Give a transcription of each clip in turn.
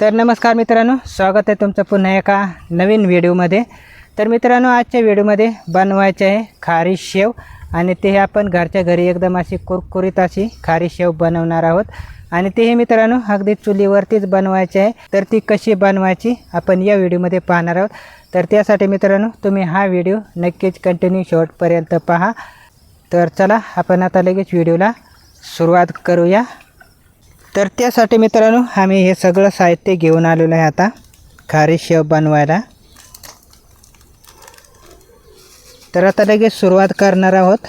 तर नमस्कार मित्रांनो स्वागत आहे तुमचं पुन्हा एका नवीन व्हिडिओमध्ये. तर मित्रांनो आजच्या व्हिडिओमध्ये बनवायचे आहे खारी शेव आणि ते आपण घरच्या घरी एकदम अशी कुरकुरीत अशी खारी शेव बनवणार आहोत. आणि ते हे मित्रांनो अगदी चुलीवरतीच बनवायचे आहे. तर ती कशी बनवायची आपण या व्हिडिओमध्ये पाहणार आहोत. तर त्यासाठी मित्रांनो तुम्ही हा व्हिडिओ नक्कीच कंटिन्यू शेवटपर्यंत पहा. तर चला आपण आता लगेच व्हिडिओला सुरुवात करूया. तर त्यासाठी मित्रांनो आम्ही हे सगळं साहित्य घेऊन आलेलो आहे आता. खारी शेव बनवायला. तर आता लगेच सुरुवात करणार आहोत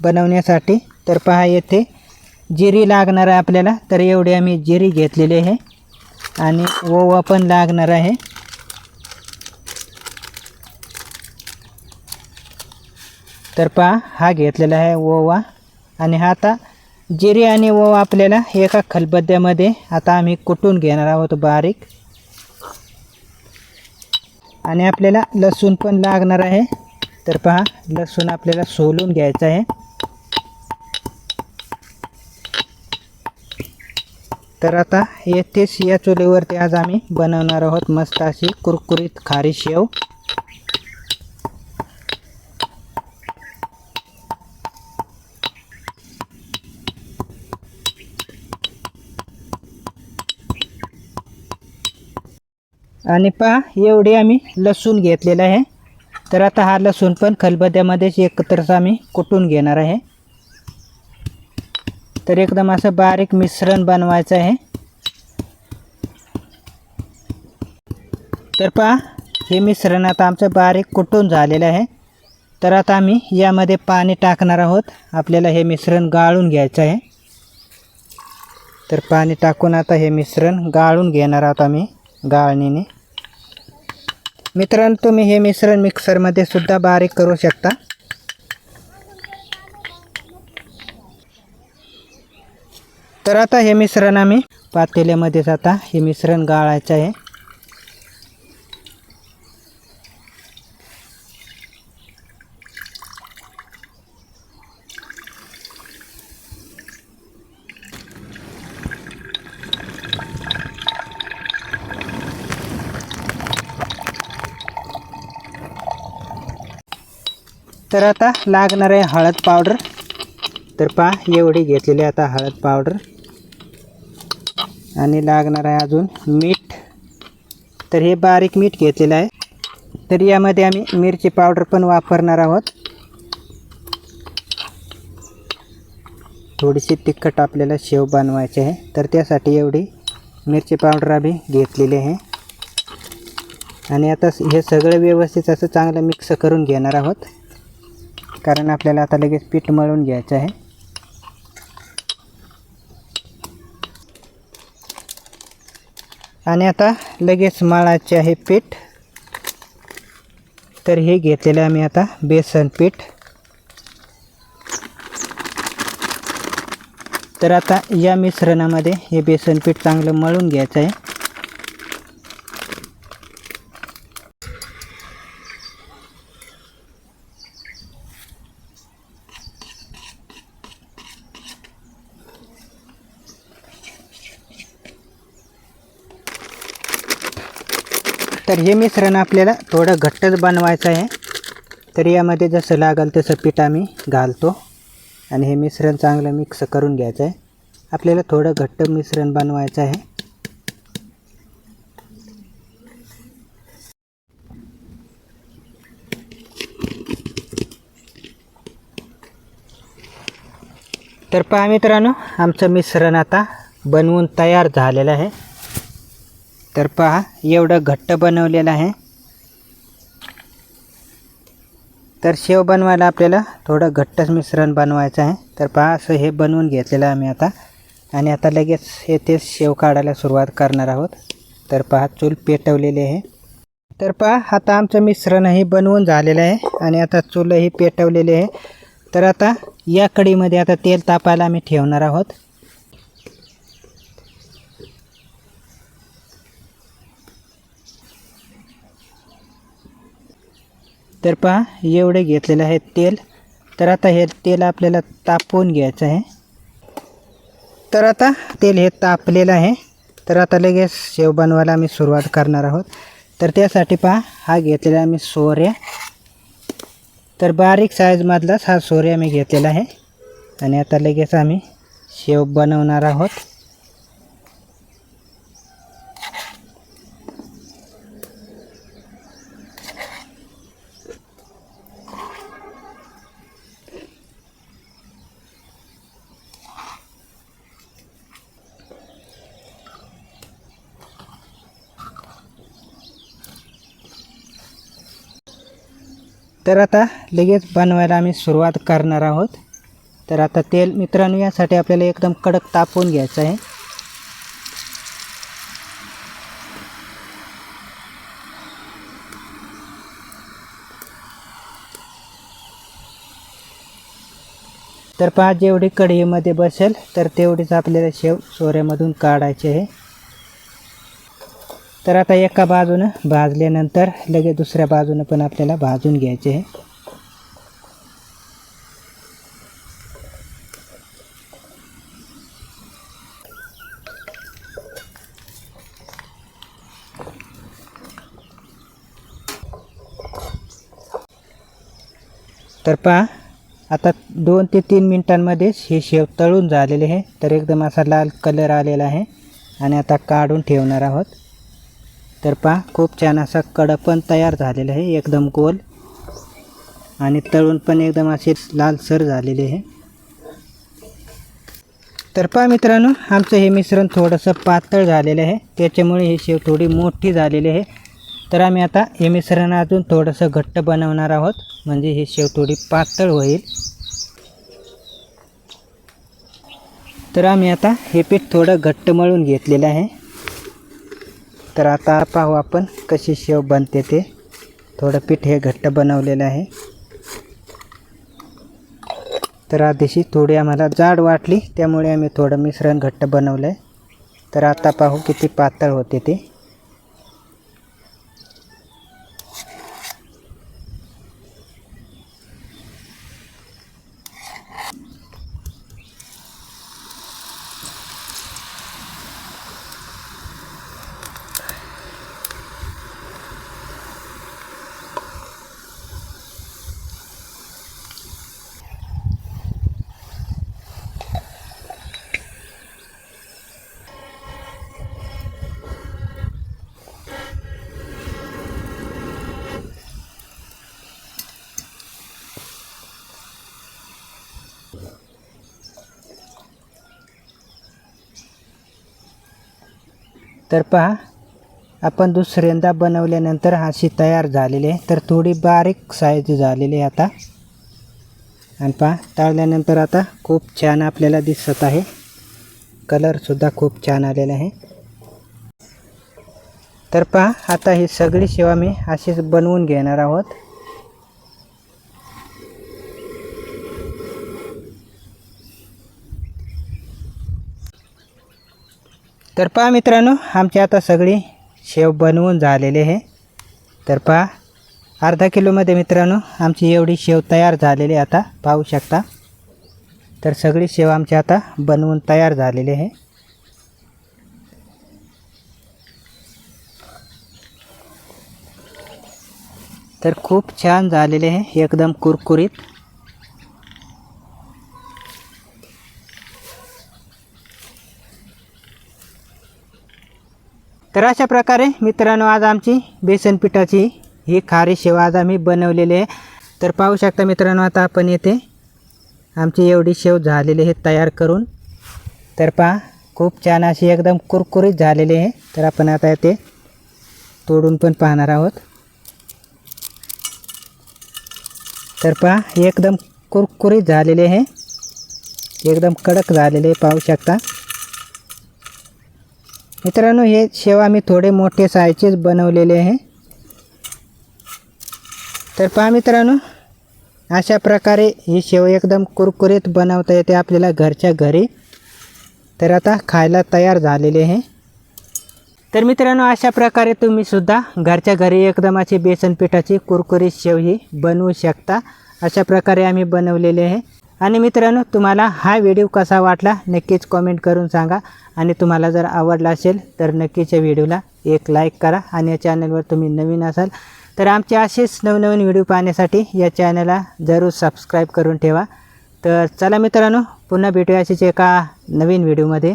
बनवण्यासाठी. तर पहा येथे जिरी लागणार आहे आपल्याला. तर एवढी आम्ही जिरी घेतलेली आहे. आणि ओवा पण लागणार आहे. तर पहा हा घेतलेला आहे ओवा. आणि हा आता जिरी आणि ओवा आपल्याला एका खलबद्द्यामध्ये आता आम्ही कुटून घेणार आहोत बारीक. आणि आपल्याला लसूण पण लागणार आहे. तर पहा लसूण आपल्याला सोलून घ्यायचं आहे. तर आता येथेच या चुलीवरती आज आम्ही बनवणार आहोत मस्त अशी कुरकुरीत खारी शेव. आणि पहा एवढे आम्ही लसूण घेतलेला आहे. तर आता हा लसूण पण खलबद्यामध्येच एकत्रच आम्ही कुटून घेणार आहे. तर एकदम असं बारीक मिश्रण बनवायचं आहे. तर पहा हे मिश्रण आता आमचं बारीक कुटून झालेलं आहे. तर आता आम्ही यामध्ये पाणी टाकणार आहोत. आपल्याला हे मिश्रण गाळून घ्यायचं आहे. तर पाणी टाकून आता हे मिश्रण गाळून घेणार आहोत आम्ही गाळणीने. मित्रांनो तुम्ही हे मिश्रण मिक्सरमध्ये सुद्धा बारीक करू शकता. तर आता हे मिश्रण आम्ही पातेल्यामध्येच आता हे मिश्रण गाळायचं आहे. तर आता लागणार आहे हळद पावडर. तर पहा एवढी घेतलेली आहे आता हळद पावडर. आणि लागणार आहे अजून मीठ. तर हे बारीक मीठ घेतलेलं आहे. तर यामध्ये आम्ही मिरची पावडर पण वापरणार आहोत. थोडीशी तिखट आपल्याला शेव बनवायची आहे. तर त्यासाठी एवढी मिरची पावडर आम्ही घेतलेली आहे. आणि आता हे सगळं व्यवस्थित असं चांगलं मिक्स करून घेणार आहोत. कारण आपल्याला आता लगेच पीठ मळून घ्यायचं आहे. आणि आता लगेच मळायचे आहे पीठ. तर हे घेतलेलं आहे आम्ही आता बेसन पीठ. तर आता या मिश्रणामध्ये हे बेसन पीठ चांगलं मळून घ्यायचं आहे. तर हे मिश्रण आपल्याला थोडं घट्टच बनवायचं आहे. तर यामध्ये जसं लागेल तसं पीठ आम्ही घालतो. आणि हे मिश्रण चांगलं मिक्स करून घ्यायचं आहे आपल्याला थोडं घट्ट मिश्रण बनवायचं आहे. तर पहा मित्रांनो आमचं मिश्रण आता बनवून तयार झालेलं आहे. तर पहा एवढं घट्ट बनवलेलं आहे. तर शेव बनवायला आपल्याला थोडं घट्टच मिश्रण बनवायचं आहे. तर पहा असं हे बनवून घेतलेलं आहे आम्ही आता. आणि आता लगेच हे ते शेव काढायला सुरुवात करणार आहोत. तर पहा चूल पेटवलेली आहे. तर पहा आता आमचं मिश्रणही बनवून झालेलं आहे. आणि आता चूलही पेटवलेली आहे. तर आता या कडीमध्ये आता तेल तापायला आम्ही ठेवणार आहोत. तर पहा एवढे घेतलेलं आहे तेल. तर आता हे तेल आपल्याला तापवून घ्यायचं आहे. तर आता तेल हे तापलेलं आहे. तर आता लगेच शेव बनवायला आम्ही सुरुवात करणार आहोत. तर त्यासाठी पहा हा घेतलेला आम्ही सोऱ्या. तर बारीक साईजमधलाच हा सोऱ्या मी घेतलेला आहे. आणि आता लगेच आम्ही शेव बनवणार आहोत. तर आता लगेच बनवायला आम्ही सुरुवात करणार आहोत. तर आता तेल मित्रांनो यासाठी आपल्याला एकदम कडक तापवून घ्यायचं आहे. तर पहा जेवढी कढईमध्ये बसेल तर तेवढीच आपल्याला शेव सोऱ्यामधून काढायची आहे. तर आता एका बाजूनं भाजल्यानंतर लगेच दुसऱ्या बाजूनं पण आपल्याला भाजून घ्यायचे आहे. तर पहा आता दोन ते तीन मिनटांमध्येच हे शेव तळून झालेले आहे. तर एकदम असा लाल कलर आलेला आहे. आणि आता काढून ठेवणार आहोत. तर पहा खूप छान असा कडा पण तयार झालेला आहे एकदम गोल. आणि तळून पण एकदम असे लालसर झालेले आहे. तर पहा मित्रांनो आमचं हे मिश्रण थोडंसं पातळ झालेलं आहे. त्याच्यामुळे ही शेव थोडी मोठी झालेली आहे. तर आम्ही आता हे मिश्रण अजून थोडंसं घट्ट बनवणार आहोत. म्हणजे ही शेव थोडी पातळ होईल. तर आम्ही आता हे पीठ थोडं घट्ट मळून घेतलेलं आहे. तर आता पाहू आपण कशी शेव बनते ते. थोडं पीठ हे घट्ट बनवलेलं आहे. तर आधीशी थोडी आम्हाला जाड वाटली त्यामुळे आम्ही थोडं मिश्रण घट्ट बनवलं आहे तर आता पाहू किती पातळ होते ते. तर पहा आपण दुसऱ्यांदा बनवल्यानंतर अशी तयार झालेली आहे. तर थोडी बारीक साईज झालेली आहे आता. आणि पहा तळल्यानंतर आता खूप छान आपल्याला दिसत आहे. कलरसुद्धा खूप छान आलेला आहे. तर पहा आता ही सगळी शेवा मी अशीच बनवून घेणार आहोत. तर पहा मित्रांनो आमची आता सगळी शेव बनवून झालेले आहे तर पहा अर्धा किलोमध्ये मित्रांनो आमची एवढी शेव तयार झालेली आता पाहू शकता. तर सगळी शेव आमची आता बनवून तयार झालेली आहे. तर खूप छान झालेले आहे एकदम कुरकुरीत. तर अशा प्रकारे मित्रांनो आज आमची बेसन पिठाची ही खारी शेव आज आम्ही बनवलेली आहे. तर पाहू शकता मित्रांनो आता आपण येथे आमची एवढी शेव झालेली आहे तयार करून. तर पहा खूप छान अशी एकदम कुरकुरीत झालेली आहे. तर आपण आता येथे तोडून पण पाहणार आहोत. तर पहा एकदम कुरकुरीत झालेले आहे. एकदम कडक झालेले पाहू शकता. मित्रांनो हे शेव आम्ही थोडे मोठे साईजचेच बनवलेले आहे. तर पहा मित्रांनो अशा प्रकारे ही शेव एकदम कुरकुरीत बनवता येते आपल्याला घरच्या घरी. तर आता खायला तयार झालेले आहे. तर मित्रांनो अशा प्रकारे तुम्ही सुद्धा घरच्या घरी एकदम अशी बेसन पिठाची कुरकुरीत शेव ही बनवू शकता. अशा प्रकारे आम्ही बनवलेले आहे. आणि मित्रांनो तुम्हाला हा व्हिडिओ कसा वाटला नक्कीच कॉमेंट करून सांगा. आणि तुम्हाला जर आवडला असेल तर नक्कीच या व्हिडिओला एक लाईक करा आणि या चॅनलवर तुम्ही नवीन असाल तर आमचे असेच नवनवीन व्हिडिओ पाहण्यासाठी या चॅनलला जरूर सबस्क्राईब करून ठेवा. तर चला मित्रांनो पुन्हा भेटूया अशीच एका नवीन व्हिडिओमध्ये.